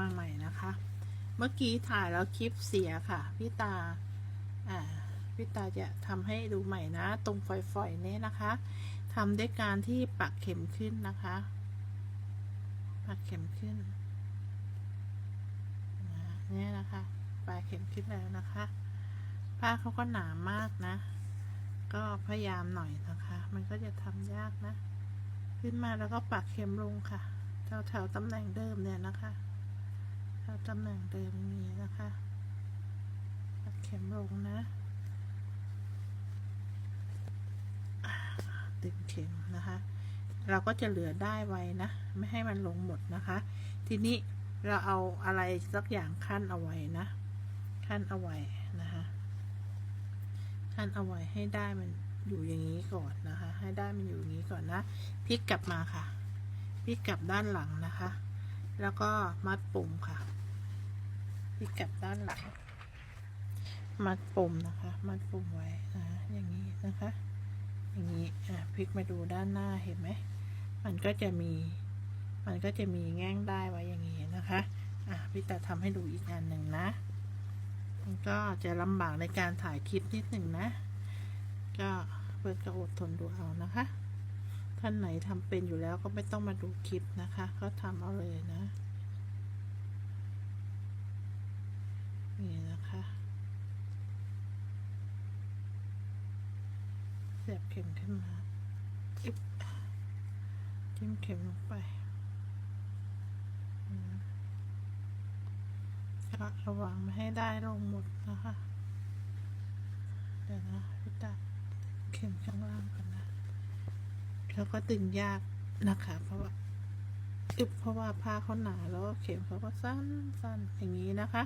มาใหม่นะคะ เมื่อกี้ถ่ายแล้วคลิปเสียค่ะ พี่ตา อ่า พี่ตาจะทำให้ดูใหม่นะ ตรงฝอยๆนี้นะคะทำด้วยการที่ปักเข็มขึ้นนะคะ ปักเข็มขึ้นนะเนี่ยนะคะปักเข็มขึ้นแล้วนะคะ ผ้าเขาก็หนามากนะ ก็พยายามหน่อยนะคะ มันก็จะทำยากนะ ขึ้นมาแล้วก็ปักเข็มลงค่ะแถวๆตำแหน่งเดิมเนี่ยนะคะ แถวตำแหน่งเดิมนี้นะคะปักเข็มลงนะอ่าดึงเข็มนะคะ เราก็จะเหลือได้ไว้นะ ไม่ให้มันลงหมดนะคะ ทีนี้เราเอาอะไรสักอย่างขั้นเอาไว้นะ ขั้นเอาไว้นะคะขั้นเอาไว้ให้ได้มันอยู่อย่างนี้ก่อนนะคะ ให้ได้มันอยู่อย่างนี้ก่อนนะพลิกกลับมาค่ะพลิกกลับด้านหลังนะคะ แล้วก็มัดปุ่มค่ะ พลิกลับด้านหลัง มัดปุ่มนะคะ มัดปุ่มไว้นะอย่างนี้นะคะ อย่างนี้อะพลิกมาดูด้านหน้าเห็นไหมมันก็จะมี มันก็จะมีแง่งได้ไว้อย่างนี้นะคะอะพี่ตาทำให้ดูอีกอันหนึ่งนะมันก็จะลำบากในการถ่ายคลิปนิดหนึ่งนะ ก็เพื่อนก็อดทนดูเอานะคะท่านไหนทำเป็นอยู่แล้วก็ไม่ต้องมาดูคลิปนะคะ ก็ทำเอาเลยนะ นี่นะคะ เสี ยบเข็มขึ้นมาอิบจิ้มเข็มลงไปก็ระวังไม่ให้ได้ลงหมดนะคะ เดี๋ยวนะพี่ตาเข็มข้างล่างกันนะแล้วก็ดึงยากนะคะ เพราะว่าอึบเพราะว่าผ้าเขาหนาแล้วเข็มเขาก็สั้นสั้นอย่างนี้นะคะ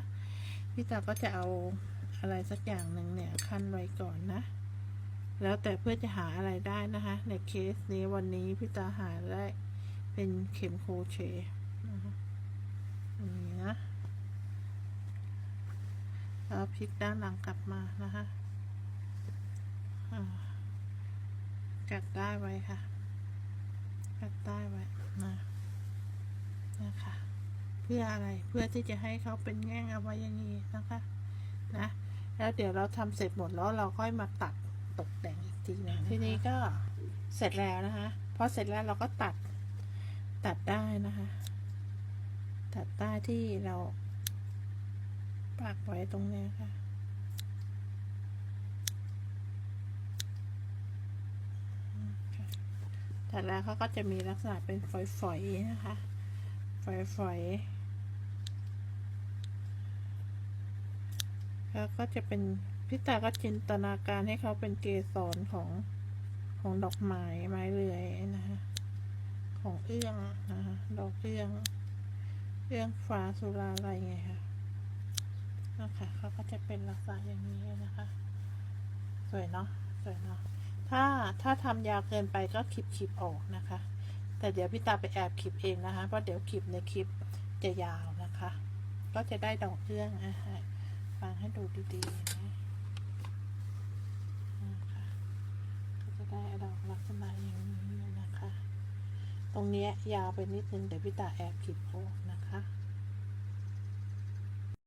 พี่ตาก็จะเอาอะไรสักอย่างหนึ่งเนี่ย ขั้นไว้ก่อนนะ แล้วแต่เพื่อจะหาอะไรได้นะคะ ในเคสนี้วันนี้พี่ตาหาได้เป็นเข็มโครเชต์นะคะอย่างนี้นะแล้วพลิกด้านหลังกลับมานะคะกัดได้ไว้ค่ะ กัดได้ไว้นะนะคะ เพื่ออะไร เพื่อที่จะให้เขาเป็นแง่งเอาไว้อย่างนี้นะคะ นะ แล้วเดี๋ยวเราทำเสร็จหมดแล้วเราค่อยมาตัด ตกแต่งอีกทีหนึงทีนี้ก็เสร็จแล้วนะคะพอเสร็จแล้วเราก็ตัดตัดได้นะคะ ตัดได้ที่เราปักไว้ตรงนี้ค่ะแต่แล้วเขาก็จะมีลักษณะเป็นฝอยๆนะคะ ฝอยๆแล้วก็จะเป็น พิตาก็จินตนาการให้เขาเป็นเกสรของของดอกไม้ไม้เลื้อยนะคะของเอื้องนะคะดอกเอื้องเอื้องฟ้าสุราอะไรไงคะนะคะเขาก็จะเป็นลักษณะอย่างนี้นะคะ สวยเนาะสวยเนาะถ้าถ้าทำยาวเกินไปก็คลิปคลิปออกนะคะ แต่เดี๋ยวพี่ตาไปแอบคลิปเองนะคะเพราะเดี๋ยวคลิปในคลิปจะยาวนะคะ ก็จะได้ดอกเรื่องอะให้ฟังให้ดูดีๆนะนะก็จะ ได้ดอกลักษณะอย่างนี้นะคะ ตรงนี้ยาวไปนิดนึงเดี๋ยวพี่ตาแอบขีดโค้งนะ